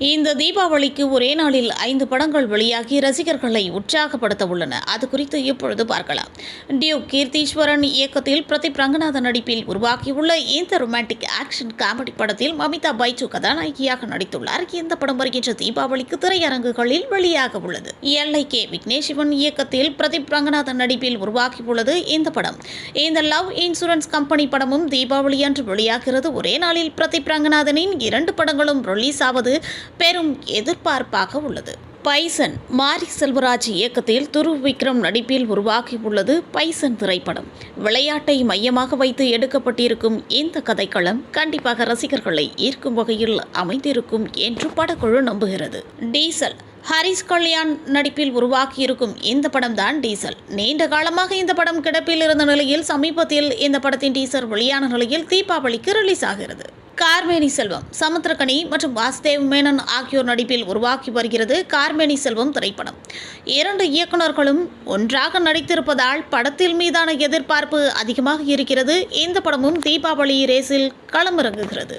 இந்த தீபாவளிக்கு ஒரே நாளில் ஐந்து படங்கள் வெளியாகி ரசிகர்களை உற்சாகப்படுத்த உள்ளன அது குறித்து இப்பொழுது பார்க்கலாம். டியூ கீர்த்தீஸ்வரன் இயக்கத்தில் பிரதீப் ரங்கநாதன் நடிப்பில் உருவாகியுள்ள இந்த ரொமான்டிக் ஆக்ஷன் காமெடி படத்தில் மமிதா பைச்சு கதாநாயகியாக நடித்துள்ளார். இந்த படம் வருகின்ற தீபாவளிக்கு திரையரங்குகளில் வெளியாக உள்ளது. எல்ஐ கே விக்னேஷ்வன் இயக்கத்தில் பிரதீப் ரங்கநாதன் நடிப்பில் உருவாகியுள்ளது இந்த படம். இந்த லவ் இன்சூரன்ஸ் கம்பெனி படமும் தீபாவளி அன்று வெளியாகிறது. ஒரே நாளில் பிரதீப் ரங்கநாதனின் இரண்டு படங்களும் ரிலீஸ் ஆவது பெரும் எதிர்பார்ப்பாக உள்ளது. பைசன் மாரி செல்வராஜ் இயக்கத்தில் துரு விக்ரம் நடிப்பில் உருவாகியுள்ளது பைசன் திரைப்படம். விளையாட்டை மையமாக வைத்து எடுக்கப்பட்டிருக்கும் இந்த கதைக்களம் கண்டிப்பாக ரசிகர்களை ஈர்க்கும் வகையில் அமைந்திருக்கும் என்று படக்குழு நம்புகிறது. டீசல் ஹரிஸ் கல்யாண் நடிப்பில் உருவாக்கியிருக்கும் இந்த படம் தான் டீசல். நீண்ட காலமாக இந்த படம் கிடப்பில் இருந்த நிலையில் சமீபத்தில் இந்த படத்தின் டீசர் வெளியான நிலையில் தீபாவளிக்கு ரிலீஸ் ஆகிறது. கார்மேனி செல்வம் சமுத்திரகனி மற்றும் வாசுதேவ் மேனன் ஆகியோர் நடிப்பில் உருவாக்கி வருகிறது கார்மேனி செல்வம் திரைப்படம். இரண்டு இயக்குனர்களும் ஒன்றாக நடித்திருப்பதால் படத்தில் மீதான எதிர்பார்ப்பு அதிகமாக இருக்கிறது. இந்த படமும் தீபாவளி ரேஸில் களமிறங்குகிறது.